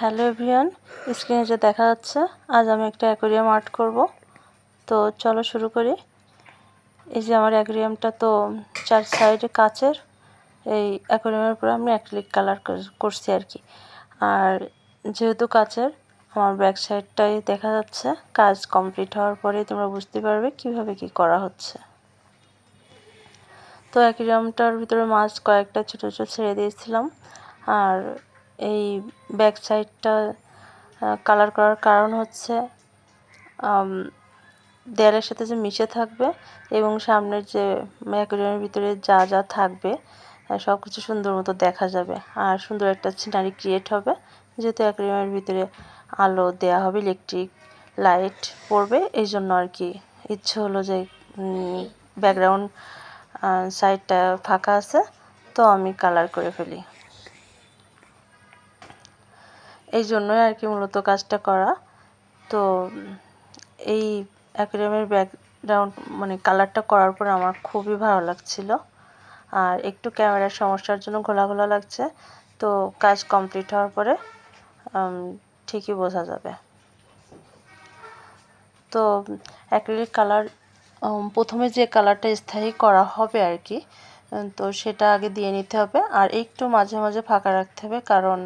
Hello everyone, স্ক্রিনে যে দেখা যাচ্ছে, আজ আমি একটা অ্যাকোরিয়াম আর্ট করব। তো চলো শুরু করি। এই যে আমার অ্যাকোরিয়ামটা তো চার সাইডে কাচের, এই অ্যাকোরিয়ামের উপরে আমি অ্যাক্রিলিক কালার করছি আর কি। আর যেহেতু কাচের, আমার ব্যাক সাইডটাই দেখা যাচ্ছে। কাজ কমপ্লিট হওয়ার পরে তোমরা বুঝতে পারবে কীভাবে কি করা হচ্ছে। তো অ্যাকোরিয়ামটার ভিতরে মাছ কয়েকটা ছোটো ছোটো ছেড়ে দিয়েছিলাম। আর এই ব্যাক সাইডটা কালার করার কারণ হচ্ছে দেয়ালের সাথে যে মিশে থাকবে এবং সামনের যে অ্যাকোরিয়ামের ভিতরে যা যা থাকবে সব কিছু সুন্দর মতো দেখা যাবে। আর সুন্দর একটা সিনারি ক্রিয়েট হবে, যেহেতু অ্যাকোরিয়ামের ভিতরে আলো দেয়া হবে ইলেকট্রিক লাইট পড়বে, এই জন্য আর কি ইচ্ছে হলো যে ব্যাকগ্রাউন্ড সাইডটা ফাঁকা আছে, তো আমি কালার করে ফেলি। এই জন্যই আর কি মূলত কাজটা করা। তো এই অ্যাকুরিয়ামের ব্যাকগ্রাউন্ড মানে কালারটা করার পরে আমার খুবই ভালো লাগছিল। আর একটু ক্যামেরার সমস্যার জন্য ঘোলা ঘোলা লাগছে। তো কাজ কমপ্লিট হওয়ার পরে ঠিকই বোঝা যাবে। তো অ্যাক্রিলিক কালার প্রথমে যে কালারটা স্থায়ী করা হবে আর কি তো সেটা আগে দিয়ে নিতে হবে। আর একটু মাঝে মাঝে ফাঁকা রাখতে হবে, কারণ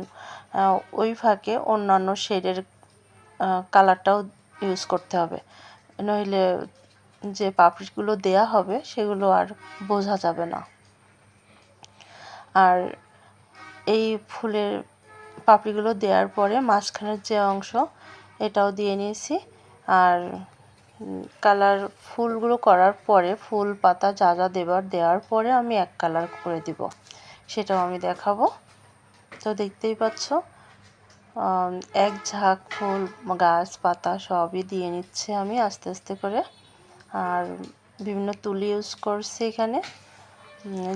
ওই ফাঁকে অন্যান্য শেডের কালারটাও ইউজ করতে হবে। নইলে যে পাপড়িগুলো দেয়া হবে, সেগুলো আর বোঝা যাবে না। আর এই ফুলের পাপড়িগুলো দেওয়ার পরে মাঝখানের যে অংশ, এটাও দিয়ে নিয়েছি। আর কালার ফুলগুলো করার পরে ফুল পাতা যা যা দেবার, দেওয়ার পরে আমি এক কালার করে দিব। সেটাও আমি দেখাবো। তো দেখতেই পাচ্ছ এক ঝাঁক ফুল, গাছ, পাতা সবই দিয়ে নিচ্ছে আমি আস্তে আস্তে করে। আর বিভিন্ন তুলি ইউজ করছি এখানে।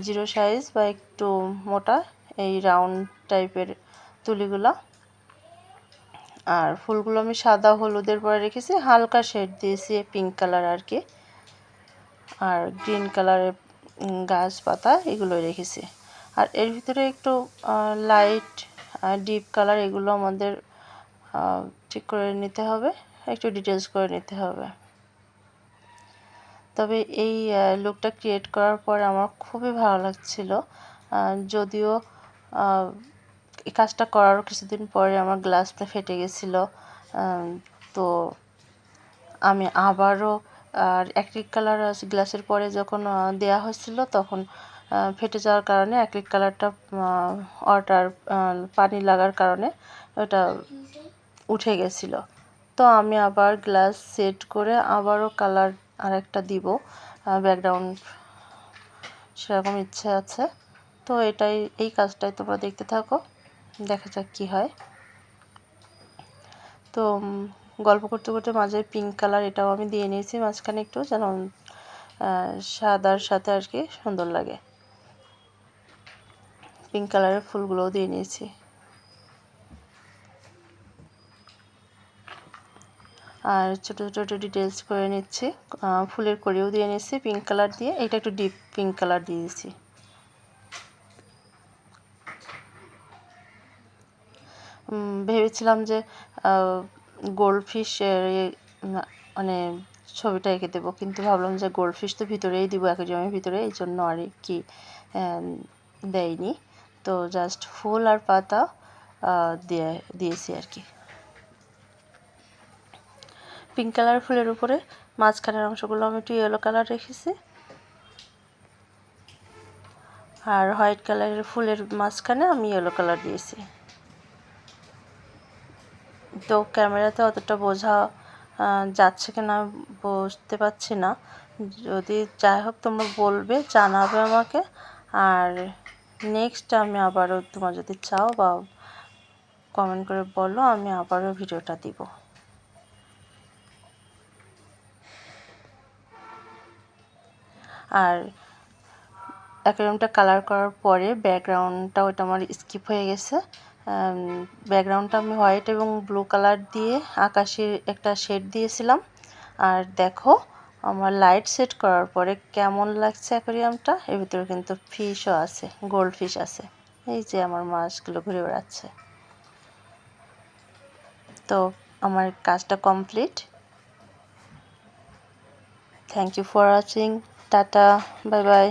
জিরো সাইজ বা একটু মোটা, এই রাউন্ড টাইপের তুলিগুলা। আর ফুলগুলো আমি সাদা হলুদের পরে রেখেছি, হালকা শেড দিয়েছি পিঙ্ক কালার আর কি। আর গ্রিন কালারের গাছপাতা এগুলো রেখেছি। আর এর ভিতরে একটু লাইট ডিপ কালার এগুলো আমাদের ঠিক করে নিতে হবে, একটু ডিটেলস করে নিতে হবে। তবে এই লুকটা ক্রিয়েট করার পরে আমার খুবই ভালো লাগছিল। যদিও এই কাজটা করার কিছুদিন পরে আমার গ্লাসটা ফেটে গেছিল তো আমি আবারও, আর অ্যাক্রিক কালার গ্লাসের পরে যখন দেয়া হয়েছিল তখন ফেটে যাওয়ার কারণে অ্যাক্রিক কালারটা ওয়াটার পানি লাগার কারণে ওটা উঠে গেছিল। তো আমি আবার গ্লাস সেট করে আবারও কালার আরেকটা দিব ব্যাকগ্রাউন্ড সেরকম ইচ্ছে আছে। তো এটাই, এই কাজটাই তোমরা দেখতে থাকো। দেখা যাক কী হয়। তো গল্প করতে করতে মাঝে পিঙ্ক কালার এটাও আমি দিয়ে নিয়েছি, মাঝখানে একটু যেন সাদার সাথে আর কি সুন্দর লাগে। পিঙ্ক কালারের ফুলগুলোও দিয়ে নিয়েছি। আর ছোটো ছোটো ডিটেলস করে নিচ্ছি। ফুলের করেও দিয়ে নিচ্ছি পিঙ্ক কালার দিয়ে এটা একটু ডিপ পিঙ্ক কালার দিয়ে দিচ্ছি ভেবেছিলাম যে গোল্ডফিশ মানে ছবিটা এঁকে দেবো। কিন্তু ভাবলাম যে গোল্ডফিশ তো ভিতরেই দিব অ্যাকোরিয়ামের ভিতরে। এই জন্য আর কি দেয়নি। তো জাস্ট ফুল আর পাতা দিয়ে, দিয়েছি আর কি। পিঙ্ক কালার ফুলের উপরে মাঝখানের অংশগুলো আমি একটু ইয়েলো কালার রেখেছি। আর হোয়াইট কালারের ফুলের মাঝখানে আমি ইয়েলো কালার দিয়েছি। তো ক্যামেরাতে অতটা বোঝা যাচ্ছে কি না বুঝতে পারছি না। যদি যাই হোক তোমরা বলবে, জানাবে আমাকে। আর নেক্সট আমি আবারও তোমার যদি চাও বা কমেন্ট করে বলো, আমি আবারও ভিডিওটা দিব। আর অ্যাকোয়ারিয়ামটা কালার করার পরে ব্যাকগ্রাউন্ডটা ওইটা আমার স্কিপ হয়ে গেছে। ব্যাকগ্রাউন্ডটা আমি হোয়াইট এবং ব্লু কালার দিয়ে আকাশের একটা শেড দিয়েছিলাম। আর দেখো, আমার লাইট সেট করার পরে কেমন লাগছে অ্যাকোয়ারিয়ামটা এর ভিতরে কিন্তু ফিশও আছে গোল্ড ফিশ আছে। এই যে আমার মাছগুলো ঘুরে বেড়াচ্ছে। তো আমার কাজটা complete thank you for watching tata bye bye